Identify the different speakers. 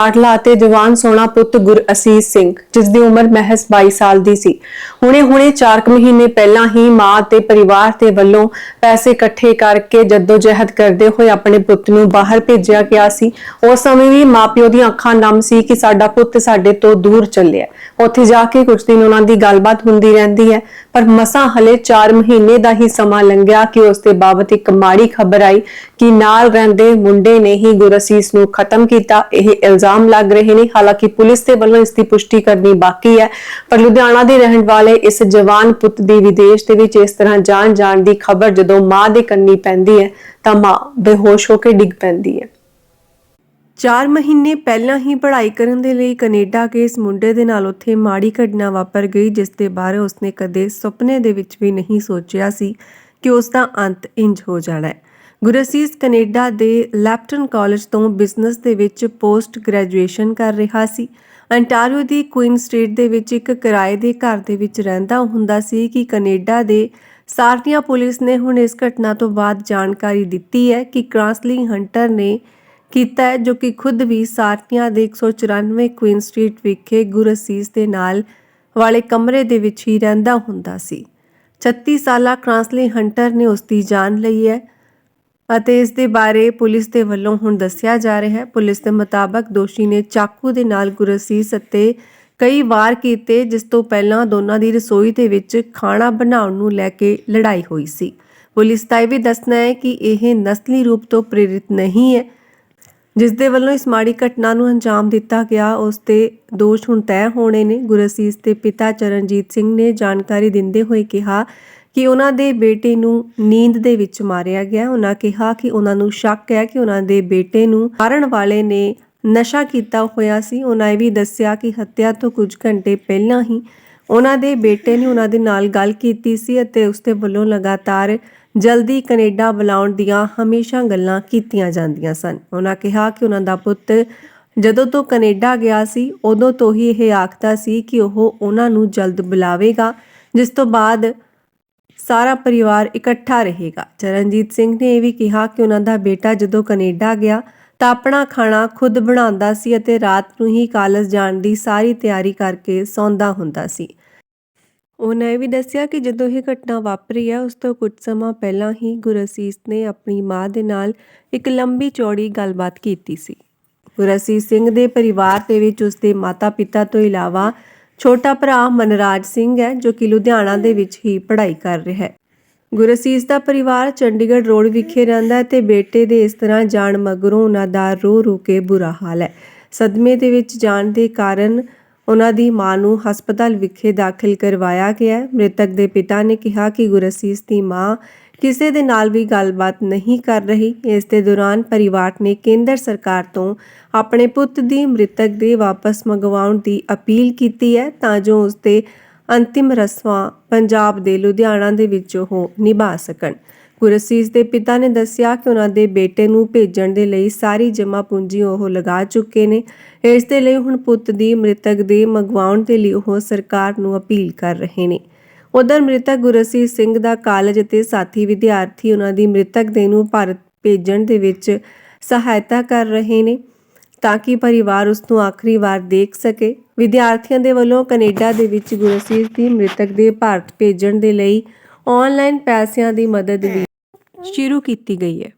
Speaker 1: ਆਟਲਾ ਅਤੇ ਜਵਾਨ ਸੋਨਾ ਪੁੱਤ ਗੁਰਅਸੀਸ ਸਿੰਘ, ਜਿਸ ਦੀ ਉਮਰ ਮਹਿਜ਼ 22 ਸਾਲ ਦੀ ਸੀ। ਹੁਣੇ-ਹੁਣੇ 4 ਮਹੀਨੇ ਪਹਿਲਾਂ ਹੀ ਮਾਂ ਤੇ ਪਰਿਵਾਰ ਦੇ ਵੱਲੋਂ ਪੈਸੇ ਇਕੱਠੇ ਕਰਕੇ ਜਹਿਦ ਕਰਦੇ ਹੋਏ ਆਪਣੇ ਪੁੱਤ ਨੂੰ ਬਾਹਰ ਭੇਜਿਆ ਗਿਆ ਸੀ। ਉਸ ਸਮੇਂ ਵੀ ਮਾਪਿਓ ਦੀਆਂ ਅੱਖਾਂ ਨਮ ਸੀ ਕਿ ਸਾਡਾ ਪੁੱਤ ਸਾਡੇ ਤੋਂ ਦੂਰ ਚੱਲਿਆ। ਉੱਥੇ ਜਾ ਕੇ ਕੁਝ ਦਿਨ ਉਹਨਾਂ ਦੀ ਗੱਲਬਾਤ ਹੁੰਦੀ ਰਹਿੰਦੀ ਹੈ, ਪਰ ਮਸਾਂ ਹਲੇ 4 ਮਹੀਨੇ ਦਾ ਹੀ ਸਮਾਂ ਲੰਘਿਆ ਕਿ ਉਸ ਦੇ ਬਾਬਤ ਇੱਕ ਮਾੜੀ ਖਬਰ ਆਈ ਕਿ ਨਾਲ ਰਹਿੰਦੇ ਮੁੰਡੇ ਨੇ ਹੀ ਗੁਰਅਸੀਸ ਨੂੰ ਖਤਮ ਕੀਤਾ। ਇਹ ਇਲਜ਼ਾਮ ਲੱਗ ਰਹੇ ਨੇ। ਹਾਲਾਂਕਿ ਪੁਲਿਸ ਦੇ ਵੱਲੋਂ ਇਸ ਦੀ ਪੁਸ਼ਟੀ ਕਰਨੀ ਬਾਕੀ ਹੈ। ਪਰ ਲੁਧਿਆਣਾ ਦੇ ਰਹਿਣ ਵਾਲੇ ਇਸ ਜਵਾਨ ਪੁੱਤ ਦੀ ਵਿਦੇਸ਼ ਦੇ ਵਿੱਚ ਇਸ ਤਰ੍ਹਾਂ ਜਾਣ ਜਾਣ ਦੀ ਖਬਰ ਜਦੋਂ ਮਾਂ ਦੇ ਕੰਨੀ ਪੈਂਦੀ ਹੈ, ਤਾਂ ਮਾਂ ਬੇਹੋਸ਼ ਹੋ ਕੇ ਡਿੱਗ ਪੈਂਦੀ ਹੈ। 4 ਮਹੀਨੇ ਪਹਿਲਾਂ ਹੀ ਪੜ੍ਹਾਈ ਕਰਨ ਦੇ ਲਈ ਕੈਨੇਡਾ ਗਏ ਇਸ ਮੁੰਡੇ ਦੇ ਨਾਲ ਉੱਥੇ ਮਾੜੀ ਘਟਨਾ ਵਾਪਰ ਗਈ, ਜਿਸ ਦੇ ਬਾਰੇ ਉਸਨੇ ਕਦੇ ਸੁਪਨੇ ਦੇ ਵਿੱਚ ਵੀ ਨਹੀਂ ਸੋਚਿਆ ਸੀ ਕਿ ਉਸ ਦਾ ਅੰਤ ਇੰਜ ਹੋ ਜਾਣਾ ਹੈ। ਗੁਰਸੀਸ ਕੈਨੇਡਾ ਦੇ ਲੈਪਟਨ ਕਾਲਜ ਤੋਂ ਬਿਜ਼ਨਸ ਦੇ ਵਿੱਚ ਪੋਸਟ ਗ੍ਰੈਜੂਏਸ਼ਨ ਕਰ ਰਿਹਾ ਸੀ। ਅੰਟਾਰੀਓ ਦੀ ਕੁਈਨ ਸਟਰੀਟ ਦੇ ਵਿੱਚ ਇੱਕ ਕਿਰਾਏ ਦੇ ਘਰ ਦੇ ਵਿੱਚ ਰਹਿੰਦਾ ਹੁੰਦਾ ਸੀ ਕਿ ਕੈਨੇਡਾ ਦੇ ਸਾਰਨੀਆ ਪੁਲਿਸ ਨੇ ਹੁਣ ਇਸ ਘਟਨਾ ਤੋਂ ਬਾਅਦ ਜਾਣਕਾਰੀ ਦਿੱਤੀ ਹੈ ਕਿ ਕ੍ਰਾਸਲੀ ਹੰਟਰ ਨੇ ਕੀਤਾ ਹੈ, ਜੋ ਕਿ ਖੁਦ ਵੀ ਸਾਰਨੀਆ ਦੇ 194 ਕੁਈਨ ਸਟਰੀਟ ਵਿਖੇ ਗੁਰਸੀਸ ਦੇ ਨਾਲ ਵਾਲੇ ਕਮਰੇ ਦੇ ਵਿੱਚ ਹੀ ਰਹਿੰਦਾ ਹੁੰਦਾ ਸੀ। 36 ਸਾਲਾ ਕ੍ਰਾਂਸਲੀ ਹੰਟਰ ਨੇ ਉਸ ਦੀ ਜਾਨ ਲਈ ਹੈ। ਅਤੇ ਇਸ ਦੇ ਬਾਰੇ ਪੁਲਿਸ ਦੇ ਵੱਲੋਂ ਹੁਣ ਦੱਸਿਆ ਜਾ ਰਿਹਾ ਹੈ। ਪੁਲਿਸ ਦੇ ਮੁਤਾਬਕ ਦੋਸ਼ੀ ਨੇ ਚਾਕੂ ਦੇ ਨਾਲ ਗੁਰਸੀਸ ਅਤੇ ਕਈ ਵਾਰ ਕੀਤੇ, ਜਿਸ ਤੋਂ ਪਹਿਲਾਂ ਦੋਨਾਂ ਦੀ ਰਸੋਈ ਦੇ ਵਿੱਚ ਖਾਣਾ ਬਣਾਉਣ ਨੂੰ ਲੈ ਕੇ ਲੜਾਈ ਹੋਈ ਸੀ। ਪੁਲਿਸ ਦਾ ਇਹ ਵੀ ਦੱਸਣਾ ਹੈ ਕਿ ਇਹ ਨਸਲੀ ਰੂਪ ਤੋਂ ਪ੍ਰੇਰਿਤ ਨਹੀਂ ਹੈ। ਜਿਸ ਦੇ ਵੱਲੋਂ ਇਸ ਮਾੜੀ ਘਟਨਾ ਨੂੰ ਅੰਜਾਮ ਦਿੱਤਾ ਗਿਆ, ਉਸ ਤੇ ਦੋਸ਼ ਹੁਣ ਤੈਅ ਹੋਣੇ ਨੇ। ਗੁਰਸੀਸ ਦੇ ਪਿਤਾ ਚਰਨਜੀਤ ਸਿੰਘ ਨੇ ਜਾਣਕਾਰੀ ਦਿੰਦੇ ਹੋਏ ਕਿਹਾ ਕਿ ਉਹਨਾਂ ਦੇ ਬੇਟੇ ਨੂੰ ਨੀਂਦ ਦੇ ਵਿੱਚ ਮਾਰਿਆ ਗਿਆ। ਉਹਨਾਂ ਕਿਹਾ ਕਿ ਉਹਨਾਂ ਨੂੰ ਸ਼ੱਕ ਹੈ ਕਿ ਉਹਨਾਂ ਦੇ ਬੇਟੇ ਨੂੰ ਮਾਰਨ ਵਾਲੇ ਨੇ ਨਸ਼ਾ ਕੀਤਾ ਹੋਇਆ ਸੀ। ਉਹਨਾਂ ਇਹ ਵੀ ਦੱਸਿਆ ਕਿ ਹੱਤਿਆ ਤੋਂ ਕੁਝ ਘੰਟੇ ਪਹਿਲਾਂ ਹੀ ਉਹਨਾਂ ਦੇ ਬੇਟੇ ਨੇ ਉਹਨਾਂ ਦੇ ਨਾਲ ਗੱਲ ਕੀਤੀ ਸੀ ਅਤੇ ਉਸ ਦੇ ਵੱਲੋਂ ਲਗਾਤਾਰ ਜਲਦੀ ਕੈਨੇਡਾ ਬੁਲਾਉਣ ਦੀਆਂ ਹਮੇਸ਼ਾ ਗੱਲਾਂ ਕੀਤੀਆਂ ਜਾਂਦੀਆਂ ਸਨ। ਉਹਨਾਂ ਕਿਹਾ ਕਿ ਉਹਨਾਂ ਦਾ ਪੁੱਤ ਜਦੋਂ ਤੋਂ ਕੈਨੇਡਾ ਗਿਆ ਸੀ, ਉਦੋਂ ਤੋਂ ਹੀ ਇਹ ਆਖਦਾ ਸੀ ਕਿ ਉਹ ਉਹਨਾਂ ਨੂੰ ਜਲਦ ਬੁਲਾਵੇਗਾ, ਜਿਸ ਤੋਂ ਬਾਅਦ ਸਾਰਾ ਪਰਿਵਾਰ ਇਕੱਠਾ ਰਹੇਗਾ। ਚਰਨਜੀਤ ਸਿੰਘ ਨੇ ਇਹ ਵੀ ਕਿਹਾ ਕਿ ਉਹਨਾਂ ਦਾ ਬੇਟਾ ਜਦੋਂ ਕੈਨੇਡਾ ਗਿਆ ਤਾਂ ਆਪਣਾ ਖਾਣਾ ਖੁਦ ਬਣਾਉਂਦਾ ਸੀ ਅਤੇ ਰਾਤ ਨੂੰ ਹੀ ਕਾਲਜ ਜਾਣ ਦੀ ਸਾਰੀ ਤਿਆਰੀ ਕਰਕੇ ਸੌਂਦਾ ਹੁੰਦਾ ਸੀ। ਉਹਨਾਂ ਇਹ ਵੀ ਦੱਸਿਆ ਕਿ ਜਦੋਂ ਇਹ ਘਟਨਾ ਵਾਪਰੀ ਹੈ ਉਸ ਤੋਂ ਕੁਝ ਸਮਾਂ ਪਹਿਲਾਂ ਹੀ ਗੁਰਸੀਸ ਨੇ ਆਪਣੀ ਮਾਂ ਦੇ ਨਾਲ ਇੱਕ ਲੰਬੀ ਚੌੜੀ ਗੱਲਬਾਤ ਕੀਤੀ ਸੀ। ਗੁਰਸੀਸ ਸਿੰਘ ਦੇ ਪਰਿਵਾਰ ਦੇ ਵਿੱਚ ਉਸਦੇ ਮਾਤਾ-ਪਿਤਾ ਤੋਂ ਇਲਾਵਾ ਛੋਟਾ ਭਰਾ ਮਨਰਾਜ ਸਿੰਘ ਹੈ, ਜੋ ਕਿ ਲੁਧਿਆਣਾ ਦੇ ਵਿੱਚ ਹੀ ਪੜ੍ਹਾਈ ਕਰ ਰਿਹਾ ਹੈ। ਗੁਰਸੀਸ ਦਾ ਪਰਿਵਾਰ ਚੰਡੀਗੜ੍ਹ ਰੋਡ ਵਿਖੇ ਰਹਿੰਦਾ ਹੈ ਤੇ ਬੇਟੇ ਦੇ ਇਸ ਤਰ੍ਹਾਂ ਜਾਣ ਮਗਰੋਂ ਉਹਨਾਂ ਦਾ ਰੋ ਰੋ ਕੇ ਬੁਰਾ ਹਾਲ ਹੈ। ਸਦਮੇ ਦੇ ਵਿੱਚ ਜਾਣ ਦੇ ਕਾਰਨ ਉਹਨਾਂ ਦੀ ਮਾਂ ਨੂੰ ਹਸਪਤਾਲ ਵਿਖੇ ਦਾਖਲ ਕਰਵਾਇਆ ਗਿਆ ਮ੍ਰਿਤਕ ਦੇ ਪਿਤਾ ਨੇ ਕਿਹਾ ਕਿ ਗੁਰਸੀਸ ਦੀ ਮਾਂ ਕਿਸੇ ਦੇ ਨਾਲ ਵੀ ਗੱਲਬਾਤ ਨਹੀਂ ਕਰ ਰਹੀ। ਇਸ ਦੇ ਦੌਰਾਨ ਪਰਿਵਾਰ ਨੇ ਕੇਂਦਰ ਸਰਕਾਰ ਤੋਂ ਆਪਣੇ ਪੁੱਤ ਦੀ ਮ੍ਰਿਤਕ ਦੇ ਵਾਪਸ ਮੰਗਵਾਉਣ ਦੀ ਅਪੀਲ ਕੀਤੀ ਹੈ ਤਾਂ ਜੋ ਉਸ ਦੇ ਅੰਤਿਮ ਰਸਮਾਂ ਪੰਜਾਬ ਦੇ ਲੁਧਿਆਣਾ ਦੇ ਵਿੱਚ ਉਹ ਨਿਭਾ ਸਕਣ। ਗੁਰਸੀਸ ਦੇ ਪਿਤਾ ਨੇ ਦੱਸਿਆ ਕਿ ਉਹਨਾਂ ਦੇ ਬੇਟੇ ਨੂੰ ਭੇਜਣ ਦੇ ਲਈ ਸਾਰੀ ਜਮ੍ਹਾਂ ਪੂੰਜੀ ਉਹ ਲਗਾ ਚੁੱਕੇ ਨੇ। ਇਸ ਦੇ ਲਈ ਹੁਣ ਪੁੱਤ ਦੀ ਮ੍ਰਿਤਕ ਦੇ ਮੰਗਵਾਉਣ ਦੇ ਲਈ ਉਹ ਸਰਕਾਰ ਨੂੰ ਅਪੀਲ ਕਰ ਰਹੇ ਨੇ। ਉਧਰ ਮ੍ਰਿਤਕ ਗੁਰਸੀਸ ਸਿੰਘ ਦਾ ਕਾਲਜ ਅਤੇ ਸਾਥੀ ਵਿਦਿਆਰਥੀ ਉਹਨਾਂ ਦੀ ਮ੍ਰਿਤਕ ਦੇਹ ਨੂੰ ਭਾਰਤ ਭੇਜਣ ਦੇ ਵਿੱਚ ਸਹਾਇਤਾ ਕਰ ਰਹੇ ਨੇ ਤਾਂ ਕਿ ਪਰਿਵਾਰ ਉਸ ਨੂੰ ਆਖਰੀ ਵਾਰ ਦੇਖ ਸਕੇ। ਵਿਦਿਆਰਥੀਆਂ ਦੇ ਵੱਲੋਂ ਕੈਨੇਡਾ ਦੇ ਵਿੱਚ ਗੁਰਸੀਸ ਦੀ ਮ੍ਰਿਤਕ ਦੇ ਭਾਰਤ ਭੇਜਣ ਦੇ ਲਈ ਆਨਲਾਈਨ ਪੈਸਿਆਂ ਦੀ ਮਦਦ ਵੀ ਸ਼ੁਰੂ ਕੀਤੀ ਗਈ ਹੈ।